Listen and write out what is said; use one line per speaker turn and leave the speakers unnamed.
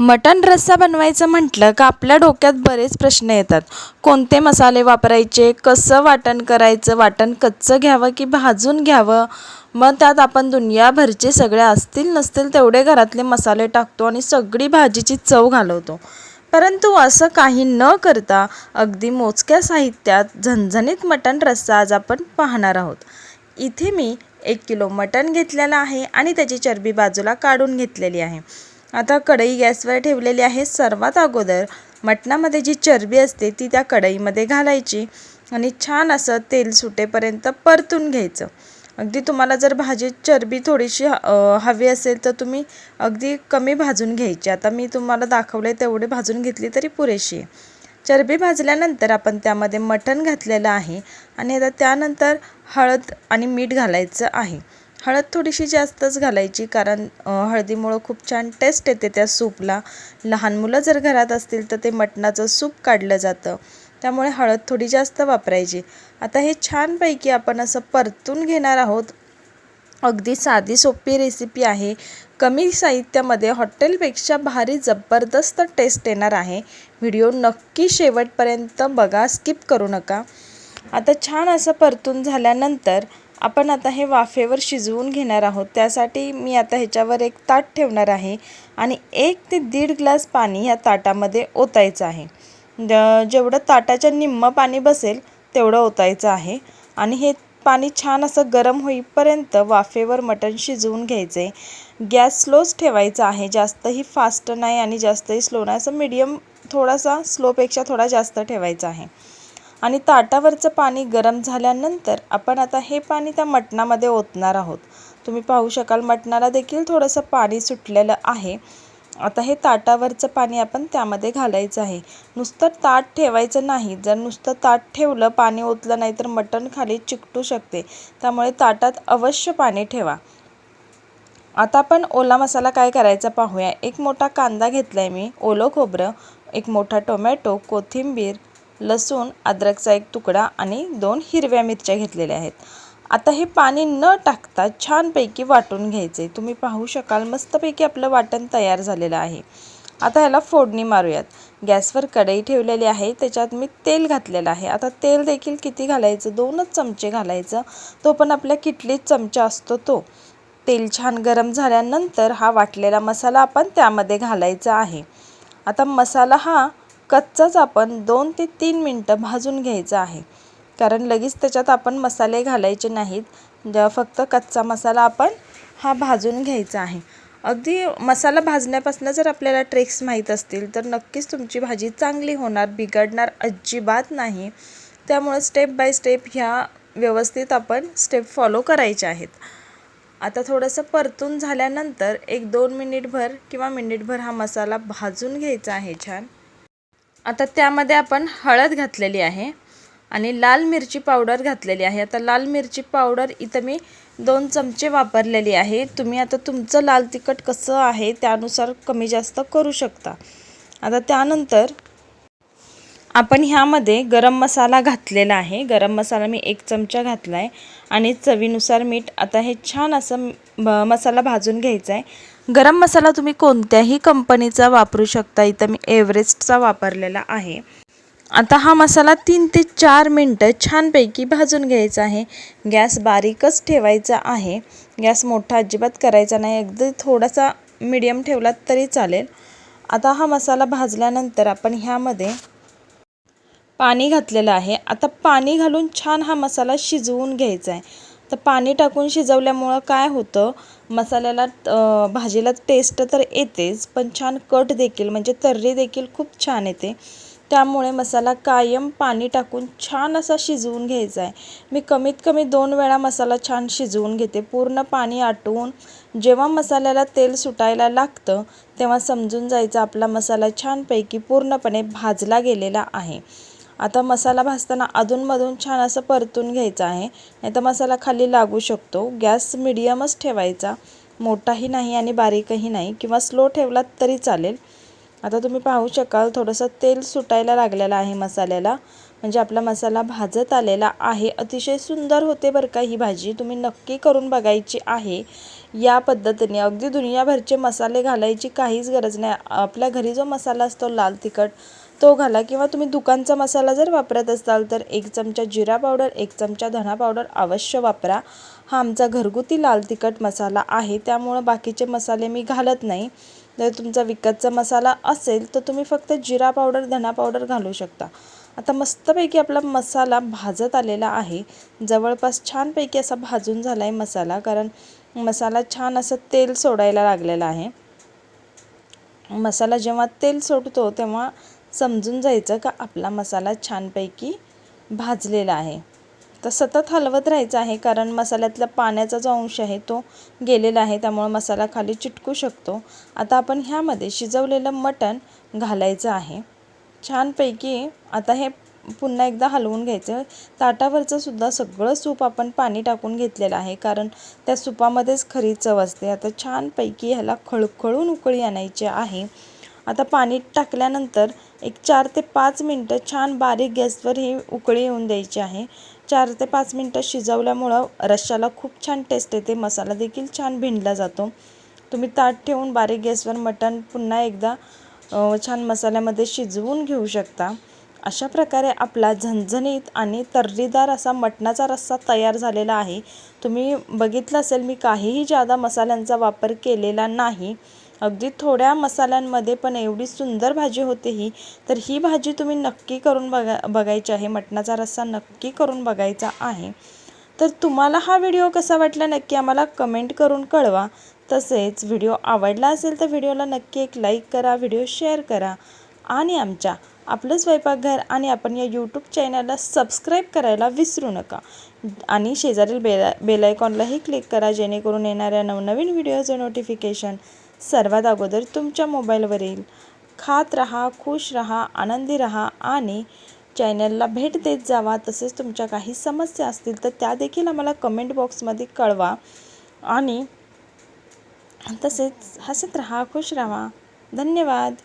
मटण रस्सा बनवायचं म्हटलं का आपल्या डोक्यात बरेच प्रश्न येतात. कोणते मसाले वापरायचे? कसं वाटण करायचं? वाटण कच्चं घ्यावं की भाजून घ्यावं? मग त्यात आपण दुनियाभरचे सगळे असतील नसतील तेवढे घरातले मसाले टाकतो आणि सगळी भाजीची चव घालवतो. परंतु असं काही न करता अगदी मोजक्या साहित्यात झणझणीत मटण रस्सा आज आपण पाहणार आहोत. इथे मी एक किलो मटण घेतलेलं आहे आणि त्याची चरबी बाजूला काढून घेतलेली आहे. आता कढई गॅसवर ठेवलेली आहे सर्वात अगोदर. मटणामध्ये जी चरबी असते ती त्या कढईमध्ये घालायची आणि छान असं तेल सुटेपर्यंत परतून घ्यायचं. अगदी तुम्हाला जर भाजीत चरबी थोडीशी हवी असेल तर तुम्ही अगदी कमी भाजून घ्यायची. आता मी तुम्हाला दाखवले तेवढे भाजून घेतली तरी पुरेशी आहे. चरबी भाजल्यानंतर आपण त्यामध्ये मटण घातलेलं आहे आणि आता त्यानंतर हळद आणि मीठ घालायचं आहे. हळद थोडीशी जास्तच घालायची कारण हळदीमुळं खूप छान टेस्ट येते त्या सूपला. लहान मुलं जर घरात असतील तर ते मटणाचं सूप काढलं जातं. त्यामुळे हळद थोडी जास्त वापरायची. आता हे छानपैकी आपण असं परतून घेणार आहोत. अगदी साधी सोपी रेसिपी आहे. कमी साहित्यामध्ये हॉटेलपेक्षा भारी जबरदस्त टेस्ट येणार आहे. व्हिडिओ नक्की शेवटपर्यंत बघा स्किप करू नका. आता छान असं परतून झाल्यानंतर आपण आता हे वाफेवर शिजवून घेणार आहोत. त्यासाठी मी आता ह्याच्यावर एक ताट ठेवणार आहे आणि एक ते दीड ग्लास पाणी ह्या ताटामध्ये ओतायचं आहे. जेवढं ताटाच्या निम्मं पाणी बसेल तेवढं ओतायचं आहे आणि हे पाणी छान असं गरम होईपर्यंत वाफेवर मटण शिजवून घ्यायचे. गॅस स्लोच ठेवायचा आहे. जास्तही फास्ट नाही आणि जास्तही स्लो नाही. असं मीडियम थोडासा स्लोपेक्षा थोडा जास्त ठेवायचा आहे. आणि ताटावरचं पाणी गरम झाल्यानंतर आपण आता हे पाणी त्या मटणामध्ये ओतणार आहोत. तुम्ही पाहू शकाल मटणाला देखील थोडंसं पाणी सुटलेलं आहे. आता हे ताटावरचं पाणी आपण त्यामध्ये घालायचं आहे. नुसतं ताट ठेवायचं नाही. जर नुसतं ताट ठेवलं पाणी ओतलं नाही तर मटण खाली चिकटू शकते. त्यामुळे ताटात अवश्य पाणी ठेवा. आता आपण ओला मसाला काय करायचा पाहूया. एक मोठा कांदा घेतला आहे मी. ओलं खोबरं एक मोठा टोमॅटो कोथिंबीर लसूण अद्रकचा एक तुकडा आणि दोन हिरव्या मिरच्या घेतलेल्या आहेत. आता हे पाणी न टाकता छानपैकी वाटून घ्यायचे. तुम्ही पाहू शकाल मस्तपैकी आपलं वाटण तयार झालेलं आहे. आता ह्याला फोडणी मारूयात. गॅसवर कढई ठेवलेली आहे. त्याच्यात मी तेल घातलेलं आहे. आता तेल देखील किती घालायचं? दोनच चमचे घालायचं. तो पण आपल्या किटलीत चमचा असतो तो. तेल छान गरम झाल्यानंतर हा वाटलेला मसाला आपण त्यामध्ये घालायचा आहे. आता मसाला हा कच्चाच आपण दोन ते तीन मिनटं भाजून घ्यायचा आहे. कारण लगेच त्याच्यात आपण मसाले घालायचे नाहीत. ज- फक्त कच्चा मसाला आपण हा भाजून घ्यायचा आहे. अगदी मसाला भाजण्यापासून जर आपल्याला ट्रिक्स माहीत असतील तर नक्कीच तुमची भाजी चांगली होणार बिघडणार अजिबात नाही. त्यामुळे स्टेप बाय स्टेप ह्या व्यवस्थित आपण स्टेप फॉलो करायच्या आहेत. आता थोडंसं परतून झाल्यानंतर एक दोन मिनिटभर किंवा मिनिटभर हा मसाला भाजून घ्यायचा आहे छान. आता त्यामध्ये आपण हळद घातलेली आहे आणि लाल मिरची पावडर घातलेली आहे. आता लाल मिरची पावडर इथं मी दोन चमचे वापरलेली आहे. तुम्ही आता तुमचं लाल तिखट कसं आहे त्यानुसार कमी जास्त करू शकता. आता त्यानंतर आपण ह्यामध्ये गरम मसाला घातलेला आहे. गरम मसाला मी एक चमचा घातला आहे आणि चवीनुसार मीठ. आता हे छान असं मसाला भाजून घ्यायचा आहे गरम मसाला तुम्ही कोणत्याही कंपनीचा वापरू शकता. इथं मी एव्हरेस्टचा वापरलेला आहे. आता हा मसाला तीन ते चार मिनटं छानपैकी भाजून घ्यायचा आहे. गॅस बारीकच ठेवायचा आहे. गॅस मोठा अजिबात करायचा नाही. अगदी थोडासा मीडियम ठेवलात तरी चालेल. आता हा मसाला भाजल्यानंतर आपण ह्यामध्ये पाणी घातलेलं आहे. आता पाणी घालून छान हा मसाला शिजवून घ्यायचा आहे. तर पाणी टाकून शिजवल्यामुळं काय होतं? मसाल्याला भाजीला टेस्ट तर येतेच पण छान कट देखील म्हणजे तर्री देखील खूप छान येते. त्यामुळे मसाला कायम पाणी टाकून छान असा शिजवून घ्यायचा आहे. मी कमीत कमी दोन वेळा मसाला छान शिजवून घेते. पूर्ण पाणी आटवून जेव्हा मसाल्याला तेल सुटायला लागतं तेव्हा समजून जायचं आपला मसाला छानपैकी पूर्णपणे भाजला गेलेला आहे. आता मसाला भाजताना अधूनमधून छान असं परतून घ्यायचं आहे. नाही तर मसाला खाली लागू शकतो. गॅस मिडियमच ठेवायचा. मोठाही नाही आणि बारीकही नाही. किंवा स्लो ठेवलात तरी चालेल. आता तुम्ही पाहू शकाल थोडंसं तेल सुटायला लागलेलं आहे मसाल्याला. म्हणजे आपला मसाला भाजत आलेला आहे. अतिशय सुंदर होते बरं का ही भाजी. तुम्ही नक्की करून बघायची आहे. या पद्धतीने अगदी दुनियाभरचे मसाले घालायची काहीच गरज नाही. आपल्या घरी जो मसाला असतो लाल तिखट तो घाला. किंवा तुम्ही दुकानचा मसाला जर वापरत असाल तर एक चमचा जिरा पावडर एक चमचा धणा पावडर अवश्य वापरा. हा आमचा घरगुती लाल तिखट मसाला आहे. त्यामुळं बाकीचे मसाले मी घालत नाही. जर तुमचा विकतचा मसाला असेल तर तुम्ही फक्त जिरा पावडर धना पावडर घालू शकता. आता मस्तपैकी आपला मसाला भाजत आलेला आहे. जवळपास छानपैकी असा भाजून झाला आहे मसाला कारण मसाला छान असं तेल सोडायला लागलेला आहे. मसाला जेव्हा तेल सोडतो तेव्हा समजून जायचं का आपला मसाला छानपैकी भाजलेला आहे. तर सतत हलवत राहायचं आहे कारण मसाल्यातला पाण्याचा जो अंश आहे तो गेलेला आहे त्यामुळं मसाला खाली चिटकू शकतो. आता आपण ह्यामध्ये शिजवलेलं मटण घालायचं आहे. छानपैकी आता हे पुन्हा एकदा हलवून घ्यायचं. ताटावरचं सुद्धा सगळं सूप आपण पाणी टाकून घेतलेलं आहे. कारण त्या सुपामध्येच खरी चव असते. आता छानपैकी ह्याला खळखळून उकळी आणायची आहे. आता पाणी टाकल्यानंतर एक चार ते पाच मिनटं छान बारीक गॅसवर ही उकळी येऊन द्यायची आहे. चार ते पाच मिनटं शिजवल्यामुळं रश्श्याला खूप छान टेस्ट येते. मसाला देखील छान भिंडला जातो. तुम्ही ताट ठेवून बारीक गॅसवर मटण पुन्हा एकदा छान मसाल्यामध्ये शिजवून घेऊ शकता. अशा प्रकारे आपला झणझणीत आणि तर्रीदार असा मटणाचा रस्सा तयार झालेला आहे. तुम्ही बघितलं असेल मी काहीही जादा मसाल्यांचा वापर केलेला नाही. अगदी थोड्या मसाल्यांमध्ये पण एवढी सुंदर भाजी होते ही तर ही भाजी तुम्ही नक्की करून बघा बघायची आहे. मटणाचा रस्सा नक्की करून बघायचा आहे. तर तुम्हाला हा व्हिडिओ कसा वाटला नक्की आम्हाला कमेंट करून कळवा. तसेच व्हिडिओ आवडला असेल तर व्हिडिओला नक्की एक लाईक करा व्हिडिओ शेअर करा आणि आमच्या आपलं स्वयंपाकघर आणि आपण या यूट्यूब चॅनलला सबस्क्राईब करायला विसरू नका. आणि शेजारील बेला बेलायकॉनलाही क्लिक करा जेणेकरून येणाऱ्या नवनवीन व्हिडिओचं नोटिफिकेशन सर्वात अगोदर तुमच्या मोबाईलवर येईल खात रहा खुश रहा आनंदी रहा आणि चॅनलला भेट देत जावा. तसेच तुमच्या काही समस्या असतील तर त्या देखील आम्हाला कमेंट बॉक्समध्ये कळवा. आणि तसेच हसत रहा खुश राहा. धन्यवाद.